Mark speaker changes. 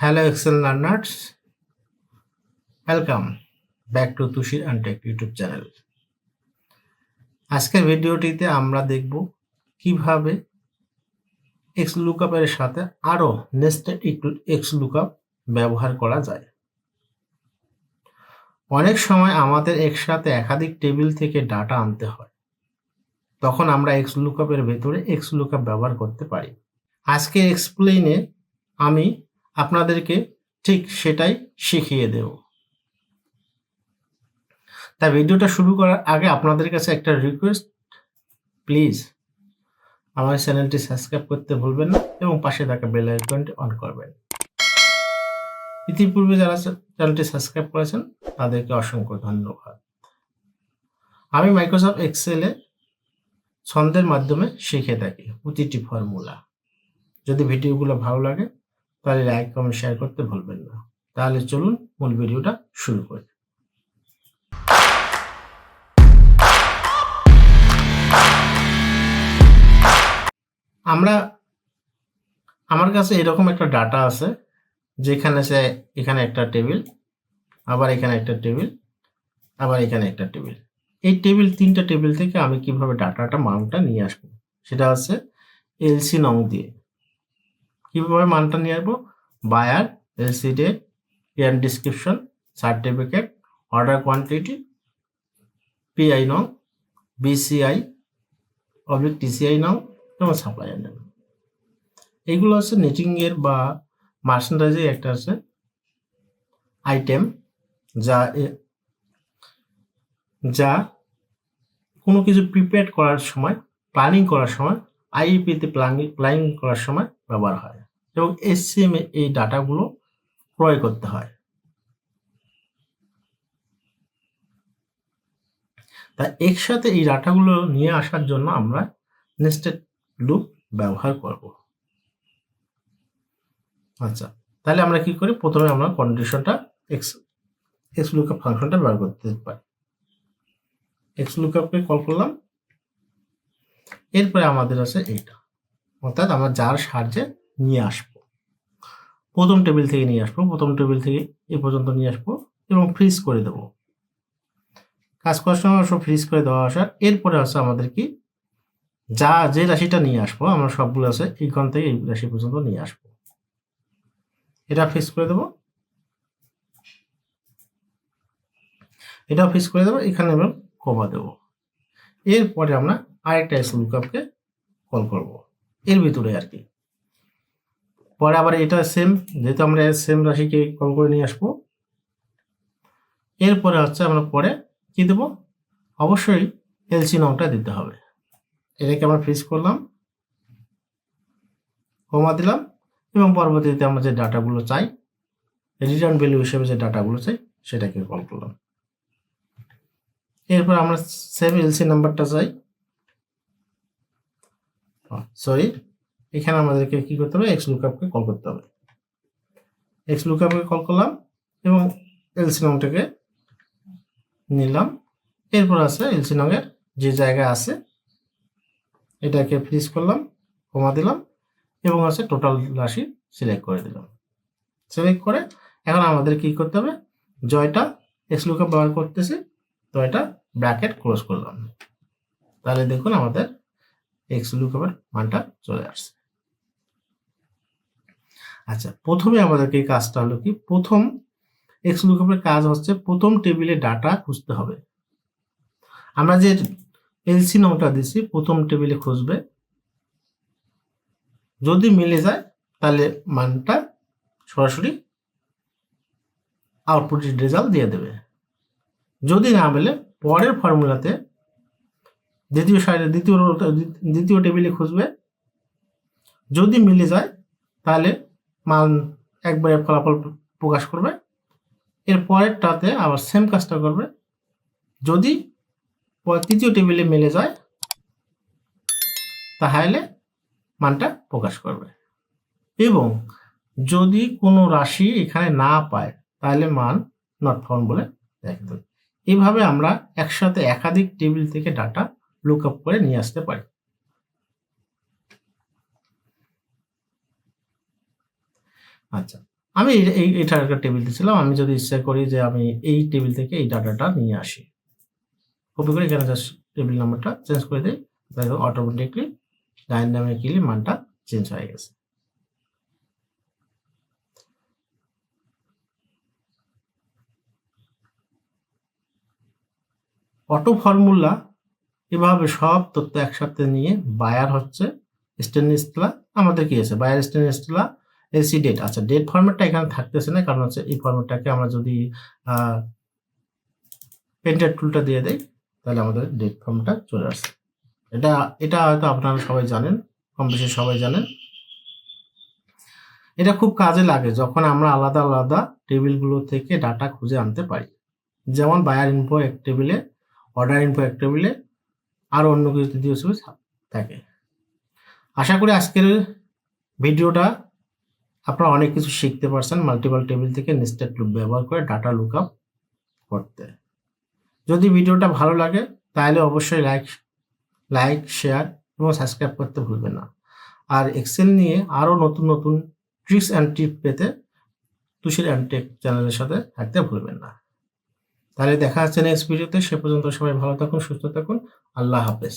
Speaker 1: Excel learners. Welcome back to Tushir and Tech YouTube channel আজকের ভিডিওটিতে আমরা দেখব কীভাবে এক্স লুকআপের সাথে আরও নেস্টেড এক্স লুকআপ ব্যবহার করা যায়। অনেক সময় আমাদের একসাথে একাধিক টেবিল থেকে ডাটা আনতে হয়। তখন আমরা এক্স লুকআপের ভেতরে এক্স লুকআপ ব্যবহার করতে পারি। আজকে এক্সপ্লেইনে আমি আপনাদেরকে ঠিক সেটাই শিখিয়ে দেব। তাই ভিডিওটা শুরু করার আগে আপনাদের কাছে একটা রিকোয়েস্ট প্লিজ আমার চ্যানেলটি সাবস্ক্রাইব করতে ভুলবেন না এবং পাশে থাকা বেল আইকনটি অন করবেন। ইতিপূর্বে যারা চ্যানেলটি সাবস্ক্রাইব করেছেন, তাদেরকে অসংখ্য ধন্যবাদ। আমি মাইক্রোসফট এক্সেলে ছন্দের মাধ্যমে শিখে থাকি প্রতিটি ফর্মুলা যদি ভিডিওগুলো ভালো লাগে তাহলে লাইক কমেন্ট শেয়ার করতে ভুলবেন না। তাহলে চলুন মূল ভিডিওটা শুরু করি। আমরা, আমার কাছে এরকম একটা ডাটা আছে, যেখানে সে, এখানে একটা টেবিল, আবার এখানে একটা টেবিল, আবার এখানে একটা টেবিল। এই টেবিল, তিনটা টেবিল থেকে আমি কীভাবে ডাটাটা মানটা নিয়ে আসব? সেটা হচ্ছে এলসি নং দিয়ে। কীভাবে মানটা নিয়ে আসব? Buyer LC date year description certificate order quantity PI নং বিসিআই অবলিক টিসিআই নং এবং সাপ্লাইয়ার নেম এইগুলো হচ্ছে নিটিংয়ের বা মার্চেন্ডাইজের একটা আছে আইটেম যা যা কোনো কিছু প্রিপেয়ার করার সময় প্ল্যানিং করার সময় আইইপিতে প্ল্যানিং প্ল্যানিং করার সময় ব্যবহার হয়। এবং এসসিএম এই ডাটাগুলো ক্রয় করতে হয়। তা একসাথে এই ডাটাগুলো নিয়ে আসার জন্য আমরা নেস্টেড লুপ ব্যবহার করব। আচ্ছা তাহলে আমরা কি করি? প্রথমে আমরা কন্ডিশনটা এক্স এক্স লুকআপ ফাংশনটা ব্যবহার করতে পারি। এক্স লুকআপকে কল করলাম। এরপরে আমাদের আছে এইটা। অর্থাৎ আমরা যার সাহায্যে নিয়ে আসব। প্রথম টেবিল থেকে নিয়ে আসব, প্রথম টেবিল থেকে এ পর্যন্ত নিয়ে আসব এবং ফ্রিজ করে দেবো। কাজ করার সময় সব ফ্রিজ করে দেওয়া আসার, এরপরে আছে আমাদের কি? যা, যে রাশিটা নিয়ে আসব, আমরা সবগুলো আছে, এইখান থেকে এই রাশি পর্যন্ত নিয়ে আসব। এটা ফিক্স করে দেবো। এটাও ফিক্স করে দেবো, এখানে আমরা কমা দেবো। এরপরে আমরা আরেকটা এস লুকআপকে কল করব। এর ভিতরে আর কি। পরে আবার এটা সেম যেহেতু আমরা সেম রাশিকে কল করে নিয়ে আসব। এরপরে হচ্ছে আমরা পরে কি দেবো? অবশ্যই এলসি নংটা দিতে হবে। এটাকে আমরা ফ্রিজ করলাম কমা দিলাম, এবং পরবর্তীতে আমরা যে ডাটাগুলো চাই রিটার্ন ভ্যালু হিসেবে যে ডাটাগুলো চাই, সেটাকে কল করলাম। এরপর আমরা সেম এলসি নাম্বারটা চাই। সরি এখানে আমাদেরকে কি করতে হবে? এক্স লুকআপকে কল করতে হবে। এক্স লুকআপকে কল করলাম এবং এলসি নংটাকে নিলাম। এরপর আছে এলসি নংয়ের যে জায়গা আছে, এটাকে ফ্রিজ করলাম, কমা দিলাম এবং আছে টোটাল রাশি সিলেক্ট করে দিলাম। সিলেক্ট করে এখন আমাদের কি করতে হবে? জয়টা এক্স লুকআপ ব্যবহার করতেছি তো এটা ব্র্যাকেট ক্লোজ করলাম। তাহলে দেখুন আমাদের এক্স লুকআপের মানটা চলে আসছে। আচ্ছা প্রথমে আমাদেরকে এই কাজটা হলো কি? প্রথম এক্স লুকআপের কাজ হচ্ছে প্রথম টেবিলে ডাটা খুঁজতে হবে। আমরা যে এলসি নংটা দিছি প্রথম টেবিলে খুঁজবে। যদি মিলে যায়, তাহলে মানটা সরাসরি আউটপুট রেজাল্ট দিয়ে দেবে। যদি না মেলে, পরের ফর্মুলাতে দ্বিতীয় সাইডে দ্বিতীয় দ্বিতীয় টেবিলে খুঁজবে। যদি মিলে যায়, তাহলে মান একবারে ফলাফল প্রকাশ করবে। এর পরেরটাতে আবার সেম কাজটা করবে। যদি তৃতীয় টেবিলে মিলে যায়, তাহলে মানটা প্রকাশ করবে। এবং যদি কোনো রাশি এখানে না পায়, তাহলে মান নট ফাউন্ড বলে দেখাতে হবে এইভাবে আমরা একসাথে একাধিক টেবিল থেকে ডাটা লুক আপ করে নিয়ে আসতে পারি। আচ্ছা। আমি এই এটার একটা টেবিল দিয়েছিলাম আমি যদি ইচ্ছা করি যে আমি এই টেবিল থেকে এই ডাটাটা নিয়ে আসি। কপি করে এখানে জাস্ট টেবিল নাম্বারটা চেঞ্জ করে দিই। তাহলে অটোমেটিকলি ডাইনামিক্যালি মানটা চেঞ্জ হয়ে গেছে। অটো ফর্মুলা এভাবে সব তথ্য একসাথে নিয়ে বায়ার হচ্ছে স্টেনলেসলা আমাদের কি আছে? বায়ার স্টেনলেসলা এসি ডেট আচ্ছা ডেট ফরম্যাটটা এখানে থাকতেছে না, কারণ হচ্ছে এই ফরম্যাটটাকে আমরা যদি পেন্টার টুলটা দিয়ে দেই, তাহলে আমাদের ডেট ফর্মটা চলে আসছে এটা এটা হয়তো আপনারা সবাই জানেন কম বেশি সবাই জানেন। এটা খুব কাজে লাগে যখন আমরা আলাদা আলাদা টেবিলগুলো থেকে ডাটা খুঁজে আনতে পারি। যেমন বায়ার ইনফো এক টেবিলে অর্ডার ইনফো এক টেবিলে আর অন্য কিছু ছবি থাকে। আশা করি আজকের ভিডিওটা আপনারা অনেক কিছু শিখতে পারছেন মাল্টিপল টেবিল থেকে নেস্টেড লুপ ব্যবহার করে ডাটা লুক আপ করতে। যদি ভিডিওটা ভালো লাগে, তাহলে অবশ্যই লাইক লাইক শেয়ার এবং সাবস্ক্রাইব করতে ভুলবেন না। আর এক্সেল নিয়ে আরও নতুন নতুন ট্রিক্স অ্যান্ড টিপ পেতে তুষির অ্যান্টেক চ্যানেলের সাথে থাকতে ভুলবেন না। তাহলে দেখা হচ্ছে নেক্সট ভিডিওতে সে পর্যন্ত সবাই ভালো থাকুন, সুস্থ থাকুন। আল্লাহ হাফেজ।